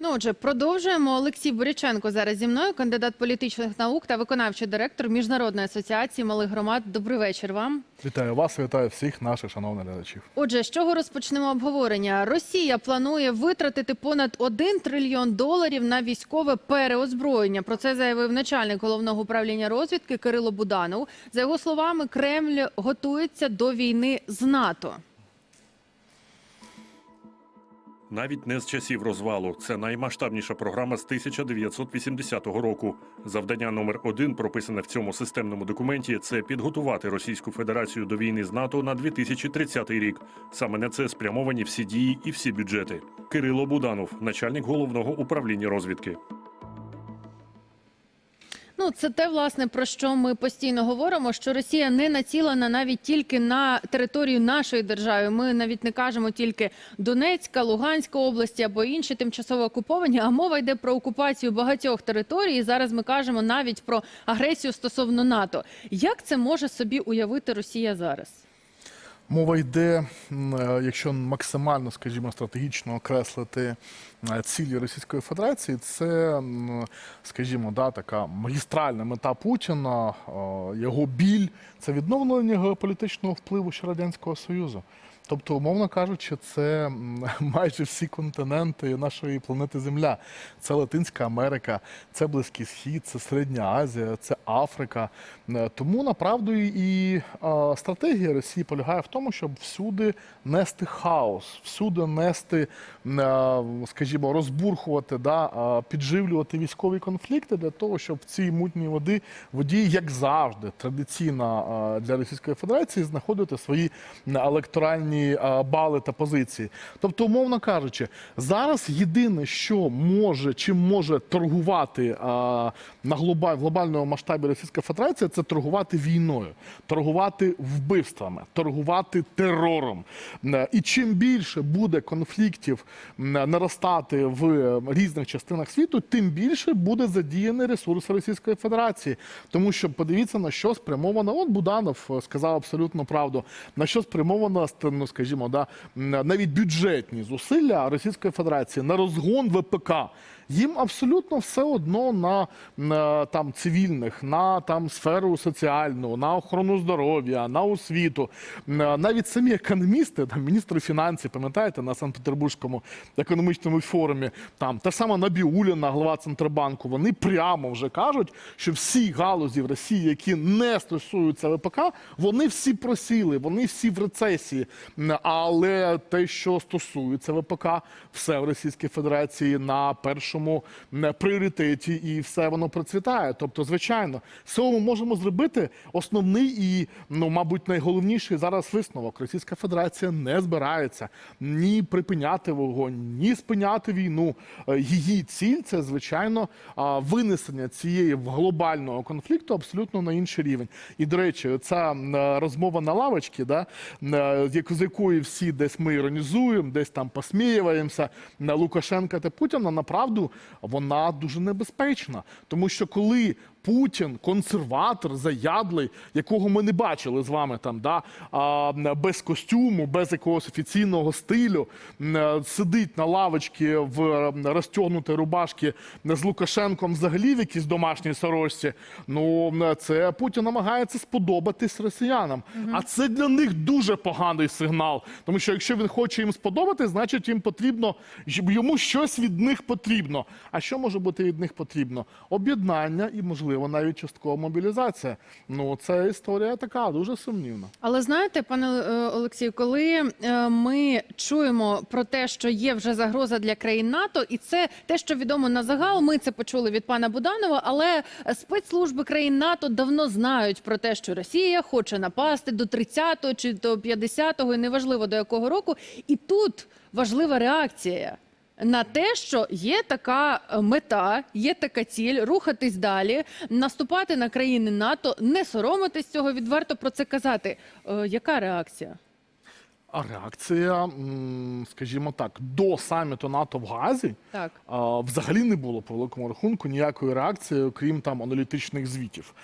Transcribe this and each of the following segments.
Ну, отже, продовжуємо. Олексій Боряченко зараз зі мною, кандидат політичних наук та виконавчий директор Міжнародної асоціації малих громад. Добрий вечір вам. Вітаю вас, вітаю всіх наших шановних глядачів. Отже, з чого розпочнемо обговорення? Росія планує витратити понад 1 трильйон доларів на військове переозброєння. Про це заявив начальник головного управління розвідки Кирило Буданов. За його словами, Кремль готується до війни з НАТО. Навіть не з часів розвалу. Це наймасштабніша програма з 1980 року. Завдання номер один, прописане в цьому системному документі, це підготувати Російську Федерацію до війни з НАТО на 2030 рік. Саме на це спрямовані всі дії і всі бюджети. Кирило Буданов, начальник головного управління розвідки. Це те, власне, про що ми постійно говоримо, що Росія не націлена навіть тільки на територію нашої держави. Ми навіть не кажемо тільки Донецька, Луганська області або інші тимчасово окуповані, а мова йде про окупацію багатьох територій. І зараз ми кажемо навіть про агресію стосовно НАТО. Як це може собі уявити Росія зараз? Мова йде, е, якщо максимально, скажімо, стратегічно окреслити цілі Російської Федерації, це, скажімо, да, така магістральна мета Путіна, його біль це відновлення геополітичного впливу ще Радянського Союзу. Тобто, умовно кажучи, це майже всі континенти нашої планети Земля. Це Латинська Америка, це Близький Схід, це Середня Азія, це Африка. Е, Тому направду і стратегія Росії полягає в тому, щоб всюди нести хаос, всюди нести, е, скажімо, розбурхувати, да, підживлювати військові конфлікти для того, щоб в цій мутній воді воді, як завжди, традиційно для Російської Федерації знаходити свої електоральні е, бали та позиції. Тобто, умовно кажучи, зараз єдине, що може чим може торгувати е, на глобальному масштабі Російська Федерація, це торгувати війною, торгувати вбивствами, торгувати терором. Е, І чим більше буде конфліктів наростати в різних частинах світу, тим більше буде задіяний ресурс Російської Федерації. Тому що подивіться на що спрямовано. От Буданов сказав абсолютно правду. На що ну, скажімо, да навіть бюджетні зусилля Російської Федерації на розгон ВПК. Їм абсолютно все одно на, на там цивільних, на там сферу соціальну, на охорону здоров'я, на освіту. Навіть самі економісти, там міністр фінансів, пам'ятаєте, на Санкт-Петербурзькому економічному форумі, там та сама Набіуліна, глава Центробанку, вони прямо вже кажуть, що всі галузі в Росії, які не стосуються ВПК, вони всі просіли, вони всі в рецесії. Але те, що стосується ВПК, все в Російській Федерації на першому м, пріоритеті, і все воно процвітає. Тобто, звичайно, з цього ми можемо зробити основний і, ну, мабуть, найголовніший зараз висновок. Російська Федерація не збирається ні припиняти вогонь, ні спиняти війну. Е, Її ціль це звичайно винесення цієї глобального конфлікту абсолютно на інший рівень. І до речі, ця розмова на лавочці, да, е, з якої всі десь ми іронізуємо, десь там посміюємося на Лукашенка та Путіна, направду вона дуже небезпечна. Тому що коли Путін, консерватор, заядлий, якого ми не бачили з вами там, да, а, без костюму, без якогось офіційного стилю, сидить на лавочці в розтягнутій рубашці з Лукашенком взагалі в якійсь домашній сорочці. Ну це Путін намагається сподобатись росіянам. А це для них дуже поганий сигнал. Тому що якщо він хоче їм сподобатись, значить їм потрібно йому щось від них потрібно. А що може бути від них потрібно? Об'єднання і, можливо, навіть часткова мобілізація. Ну, це історія така дуже сумнівна. Але знаєте, пане е, Олексію, коли е, ми чуємо про те, що є вже загроза для країн НАТО, і це те, що відомо на загал, ми це почули від пана Буданова. Але спецслужби країн НАТО давно знають про те, що Росія хоче напасти до 30-го чи до 50-го, і неважливо до якого року. І тут важлива реакція. На те, що є така е, мета, є така ціль рухатись далі, наступати на країни НАТО, не соромитись цього, відверто про це казати. Е, яка реакція? А реакція, скажімо так, до саміту НАТО в Газі Так. взагалі не було по великому рахунку ніякої реакції, окрім там аналітичних звітів.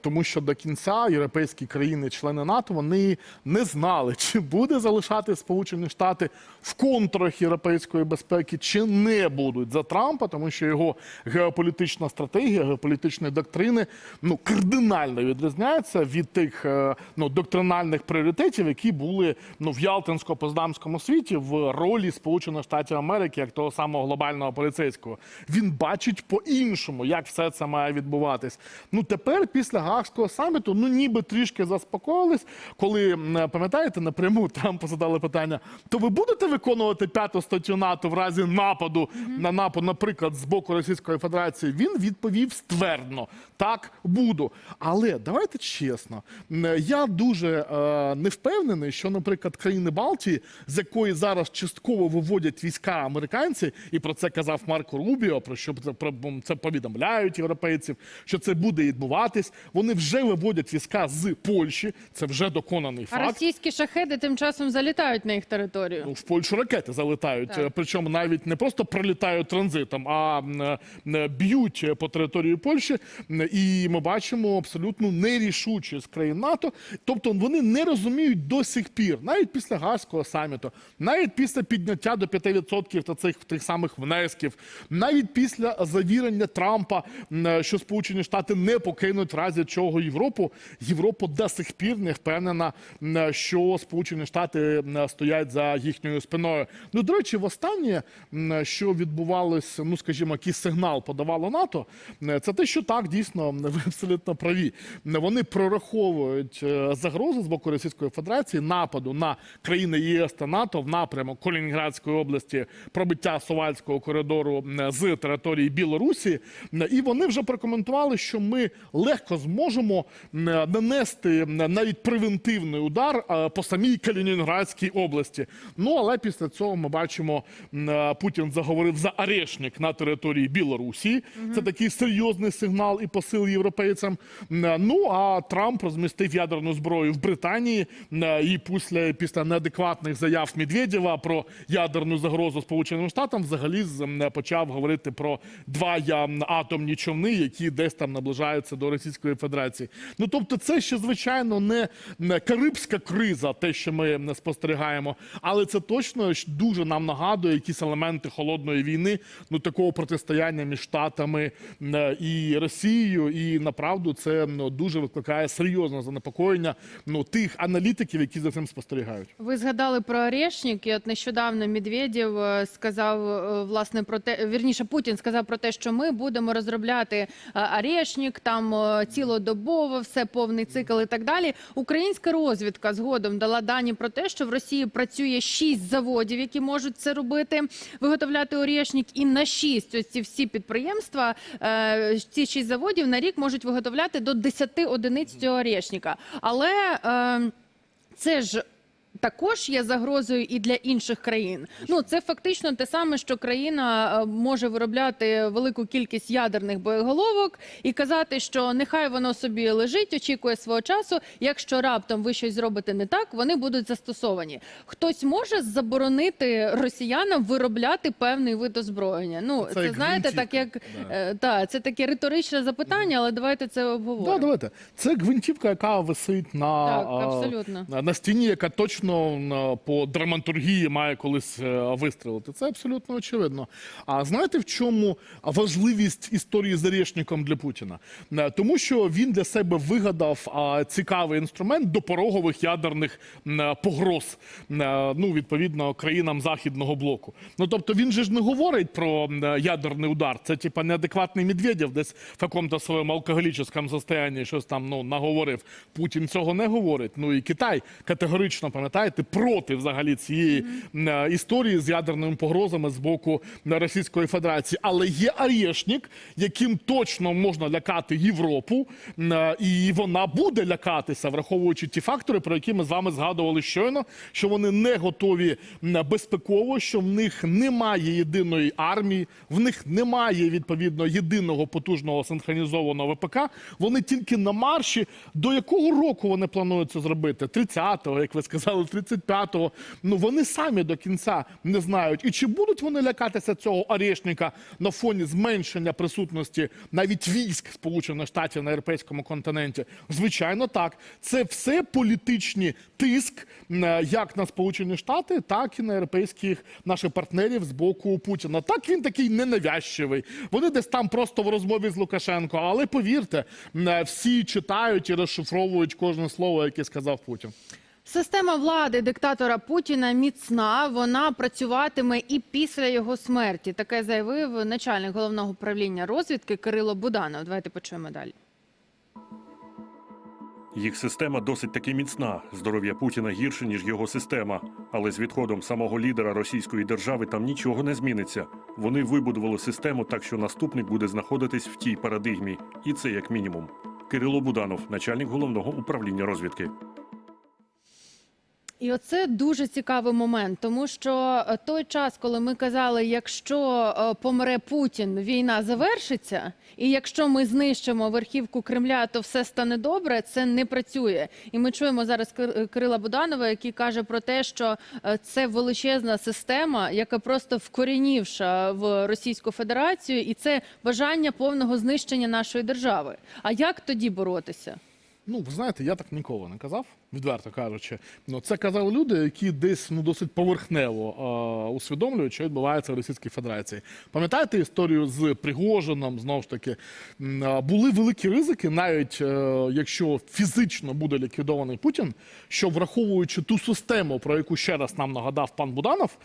Тому що до кінця європейські країни-члени НАТО вони не знали, чи буде залишати Сполучені Штати в контурах європейської безпеки, чи не будуть за Трампа, тому що його геополітична стратегія, геополітичні доктрини ну кардинально відрізняються від тих е, ну доктринальних пріоритетів, які були ну в Ялтинсько-Поздамському світі в ролі Сполучених Штатів Америки як того самого глобального поліцейського. Він бачить по-іншому, як все це має відбуватись. Ну тепер, після Гаагського саміту, ну ніби трішки заспокоїлись, коли пам'ятаєте, напряму Трампу задали питання: то ви будете виконувати п'яту статтю НАТО в разі нападу на напад, наприклад, з боку Російської Федерації? Він відповів ствердно: так буду. Але давайте чесно, я дуже е, не впевнений, що, наприклад, країни Балтії, з якої зараз частково виводять війська американці, і про це казав Марко Рубіо, про що це, про це повідомляють європейців, що це буде відбуватись. Вони вже виводять війська з Польщі. Це вже доконаний А факт. російські шахеди тим часом залітають на їх територію. Ну, в Польщу ракети залетають, Так. Причому навіть не просто пролітають транзитом, а б'ють по території Польщі. І ми бачимо абсолютну нерішучість країн НАТО. Тобто вони не розуміють до сих пір, навіть після Газького саміту, навіть після підняття до 5% та цих тих самих внесків, навіть після завірення Трампа, м, що Сполучені Штати не покинуть в разі чого Європу. Європа до сих пір не впевнена, що Сполучені Штати стоять за їхньою спиною. Ну, до речі, востаннє, м, що відбувалося, ну скажімо, який сигнал подавало НАТО, це те, що так дійсно ви абсолютно праві. Вони прораховують е, загрози з боку Російської Федерації нападу на країни ЄС та НАТО в напрямок Калінінградської області, пробиття Сувальського коридору з території Білорусі. І вони вже прокоментували, що ми легко зможемо нанести навіть превентивний удар е, по самій Калінінградській області. Ну але після цього ми бачимо, е, Путін заговорив за арешник на території Білорусі. Це такий серйозний сигнал і посил європейцям. Ну а Трамп розмістив ядерну зброю в Британії. І після, після неадекватних заяв Медведєва про ядерну загрозу Сполученим Штатам взагалі почав говорити про два атомні човни, які десь там наближаються до Російської Федерації. Ну тобто, це ще звичайно не, не карибська криза, те, що ми м, спостерігаємо, але це точно дуже нам нагадує якісь елементи холодної війни, ну такого протистояння між Штатами і Росією. І направду це ну, дуже викликає серйозне занепокоєння ну тих аналітиків, які за цим спостерігають. Ви згадали про Орешник, і от нещодавно Медведєв е, сказав е, власне про те, вірніше Путін сказав про те, що ми будемо розробляти е, Орешник, там цілодобово, все повний цикл і так далі. Українська розвідка згодом дала дані про те, що в Росії працює шість заводів, які можуть це робити, виготовляти Орешник, і на шість ось ці всі підприємства, ці шість заводів на рік можуть виготовляти до 10 одиниць цього Орешника. Але е, це ж. Також є загрозою і для інших країн. Ну це фактично те саме, що країна е, може виробляти велику кількість ядерних боєголовок і казати, що нехай воно собі лежить, очікує свого часу. Якщо раптом ви щось зробите не так, вони будуть застосовані. Хтось може заборонити росіянам виробляти певний вид озброєння. Ну Це це, знаєте, так як Да. е, та це таке риторичне запитання, але давайте це обговоримо. Да, давайте. Це гвинтівка, яка висить на, Так, а, абсолютно. на стіні, яка точно м, по драматургії має колись е, вистрілити. Це абсолютно очевидно. А знаєте, в чому важливість історії з Орешником для Путіна? Е, Тому що він для себе вигадав цікавий інструмент допорогових ядерних погроз, е, ну, відповідно, країнам західного блоку. Ну тобто він же ж не говорить про ядерний удар. Це типа неадекватний Медведєв десь в якому-то своєму алкоголічному состоянні щось там ну, наговорив. Путін цього не говорить. Ну і Китай категорично, пам'ятаєте, проти взагалі цієї м, е, історії з ядерними погрозами з боку е, Російської Федерації. Але є Орешник, яким точно можна лякати Європу, е, і вона буде лякатися, враховуючи ті фактори, про які ми з вами згадували щойно, що вони не готові безпеково, що в них немає єдиної армії, в них немає відповідно єдиного потужного синхронізованого ВПК. Вони тільки на марші. До якого року вони планують це зробити? 30-го, як ви сказали, 35-го. Ну вони самі до кінця не знають. І чи будуть вони лякатися цього орешника на фоні зменшення присутності навіть військ Сполучених Штатів на європейському континенті? Звичайно, так. Це все політичний тиск як на Сполучені Штати, так і на європейських наших партнерів з боку Путіна. Так він такий ненавязчивий. Вони десь там просто в розмові з Лукашенко. Але повірте, всі читають і розшифровують кожне слово, яке сказав Путін. Система влади диктатора Путіна міцна. Вона працюватиме і після його смерті. Таке заявив начальник головного управління розвідки Кирило Буданов. Давайте почуємо далі. Їх система досить таки міцна. Здоров'я Путіна гірше, ніж його система. Але з відходом самого лідера російської держави там нічого не зміниться. Вони вибудували систему так, що наступник буде знаходитись в тій парадигмі. І це як мінімум. Кирило Буданов, начальник головного управління розвідки. І оце дуже цікавий момент, тому що е, той час, коли ми казали, якщо е, помре Путін, війна завершиться, і якщо ми знищимо верхівку Кремля, то все стане добре. Це не працює. І ми чуємо зараз Кир- Кирила Буданова, який каже про те, що е, це величезна система, яка просто вкорінівша в Російську Федерацію, і це бажання повного знищення нашої держави. А як тоді боротися? Ну, ви знаєте, я так ніколи не казав, відверто кажучи. Ну, це казали люди, які десь ну, досить поверхнево е, усвідомлюють, що відбувається в Російській Федерації. Пам'ятаєте історію з Пригожином? Знову ж таки, були великі ризики, навіть е, якщо фізично буде ліквідований Путін, що враховуючи ту систему, про яку ще раз нам нагадав пан Буданов,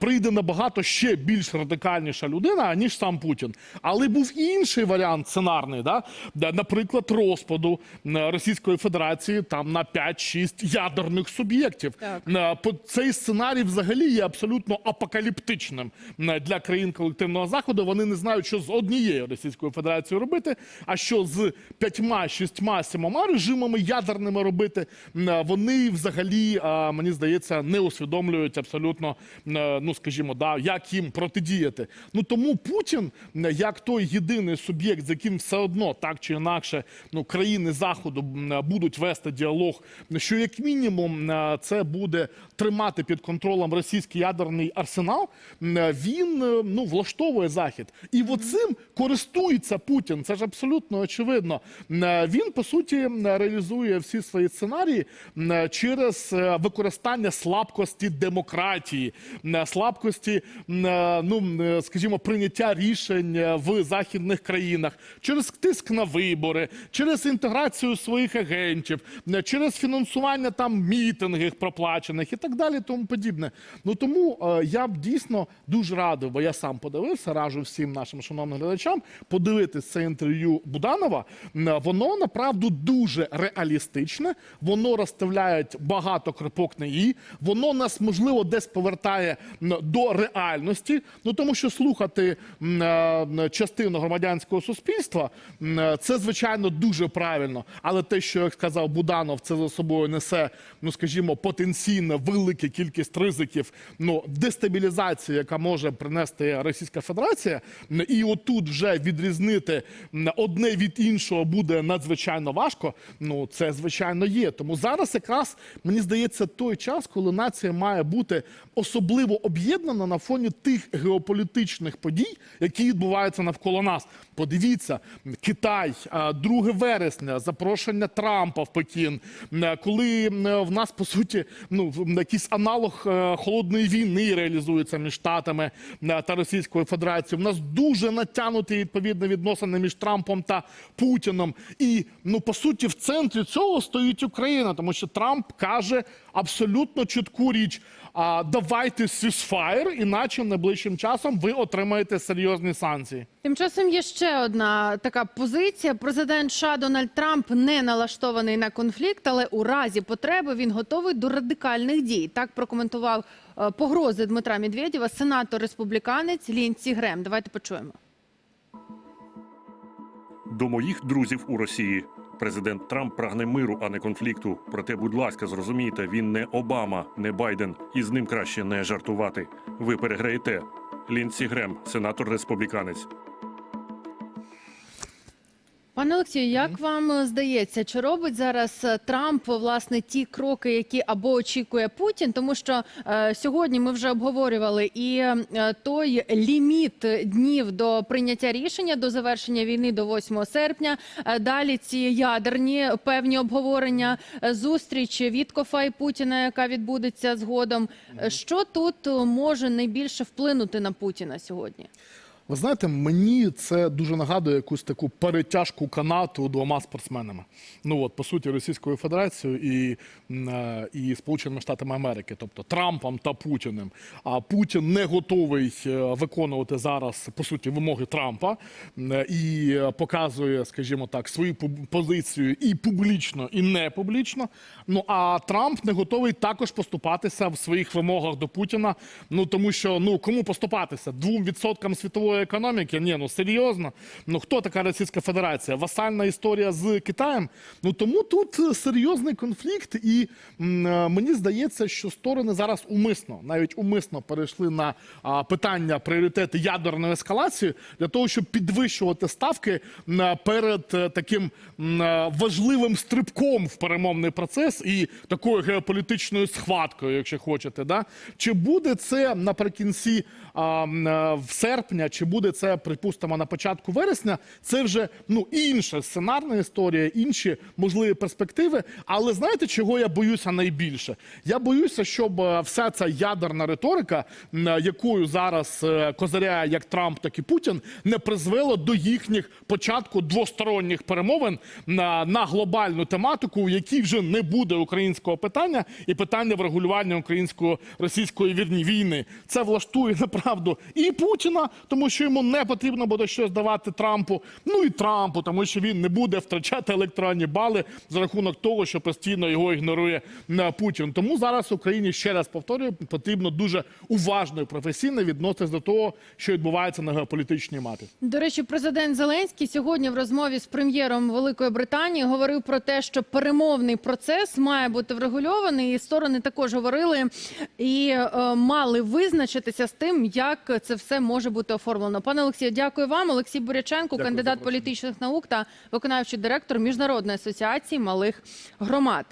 прийде набагато ще більш радикальніша людина, ніж сам Путін. Але був і інший варіант сценарний, да? наприклад, розпаду Російської Федерації там на 5-6 ядерних суб'єктів. Е, Цей сценарій взагалі є абсолютно апокаліптичним е, для країн колективного заходу. Вони не знають, що з однією Російською Федерацією робити, а що з п'ятьма, шістьма, сімома режимами ядерними робити. Е, Вони взагалі, мені здається, не усвідомлюють абсолютно, ну скажімо, да, як їм протидіяти. Ну тому Путін, як той єдиний суб'єкт, з яким все одно так чи інакше, ну країни заходу будуть вести діалог, що як мінімум е, це буде тримати під контролем російський ядерний арсенал. е, Він е, ну влаштовує захід, і оцим користується Путін. Це ж абсолютно очевидно. Він по суті реалізує всі свої сценарії через використання слабкості демократії, слабкості, ну скажімо, прийняття рішень в західних країнах, через тиск на вибори, через інтеграцію своїх агентів, через фінансування там мітингів проплачених і так далі, тому подібне. Ну тому е, я б дійсно дуже радив, бо я сам подивився, раджу всім нашим шановним глядачам подивитись це інтерв'ю Буданова. Воно направду дуже реалістичне, воно розставляє багато крапок на і, воно нас можливо десь повертає до реальності. Ну тому що слухати е, частину громадянського суспільства е, це звичайно дуже правильно. Але те, що як сказав Буданов, це за собою несе, ну скажімо, потенційно велика кількість ризиків, ну дестабілізації, яка може принести Російська Федерація, М, і отут вже відрізнити одне від іншого буде надзвичайно важко. Ну це звичайно є. Тому зараз якраз мені здається той час, коли нація має бути особливо об'єднана на фоні тих геополітичних подій, які відбуваються навколо нас. Подивіться, Китай, а, 2 вересня, запрошення Трампа в Пекін, коли в нас по суті ну якийсь аналог е, холодної війни реалізується між Штатами е, та Російською Федерацією. У нас дуже натягнуті відповідно відносини між Трампом та Путіном. І ну по суті, в центрі цього стоїть Україна, тому що Трамп каже абсолютно чітку річ. А давайте ceasefire, іначе найближчим часом ви отримаєте серйозні санкції. Тим часом є ще одна така позиція. Президент США Дональд Трамп не налаштований на конфлікт, але у разі потреби він готовий до радикальних дій. Так прокоментував е, погрози Дмитра Медведєва сенатор республіканець Лінці Грем. Давайте почуємо. До моїх друзів у Росії. Президент Трамп прагне миру, а не конфлікту. Проте, будь ласка, зрозумійте, він не Обама, не Байден, і з ним краще не жартувати. Ви переграєте. Лінсі Грем, сенатор республіканець. Пане Олексію, як вам е, здається, чи робить зараз е, Трамп власне ті кроки, які або очікує Путін? Тому що е, сьогодні ми вже обговорювали і е, той ліміт днів до прийняття рішення до завершення війни до 8 серпня. Е, далі ці ядерні певні обговорення, е, зустріч Віткофа і Путіна, яка відбудеться згодом. Е, Що тут може найбільше вплинути на Путіна сьогодні? Ви знаєте, мені це дуже нагадує якусь таку перетяжку канату двома спортсменами. Ну от по суті, Російською Федерацією і, е, і Сполученими Штатами Америки, тобто Трампом та Путіним. А Путін не готовий е, виконувати зараз по суті вимоги Трампа і е, показує, скажімо так, свою позицію і публічно, і не публічно. Ну а Трамп не готовий також поступатися в своїх вимогах до Путіна. Ну тому що ну кому поступатися? Двом відсоткам світової економіки? Ні, ну серйозно. Ну хто така Російська Федерація? Васальна історія з Китаєм. Ну тому тут е, серйозний конфлікт, і е, мені здається, що сторони зараз умисно, навіть умисно перейшли на а, питання пріоритети ядерної ескалації для того, щоб підвищувати ставки м, перед е, таким м, е, важливим стрибком в перемовний процес і такою геополітичною схваткою, якщо хочете. Да? Чи буде це наприкінці а, е, в серпня, чи буде це, припустимо, на початку вересня? Це вже ну інша сценарна історія, інші можливі перспективи. Але знаєте, чого я боюся найбільше? Я боюся, щоб е, вся ця ядерна риторика, е, якою зараз е, козиряє як Трамп, так і Путін, не призвела до їхніх початку двосторонніх перемовин на, на глобальну тематику, в якій вже не буде українського питання і питання врегулювання українсько-російської вірні війни. Це влаштує направду і Путіна, тому що йому не потрібно буде щось давати Трампу. Ну і Трампу, тому що він не буде втрачати електронні бали за рахунок того, що постійно його ігнорує е, Путін. Тому зараз Україні ще раз повторюю, потрібно дуже уважно і професійно відноситись до того, що відбувається на геополітичній мапі. До речі, президент Зеленський сьогодні в розмові з прем'єром Великої Британії говорив про те, що перемовний процес має бути врегульований. І сторони також говорили і е, мали визначитися з тим, як це все може бути оформлено. Пане Олексію, дякую вам. Олексій Буряченко, Дякую кандидат політичних наук та виконавчий директор міжнародної асоціації малих громад.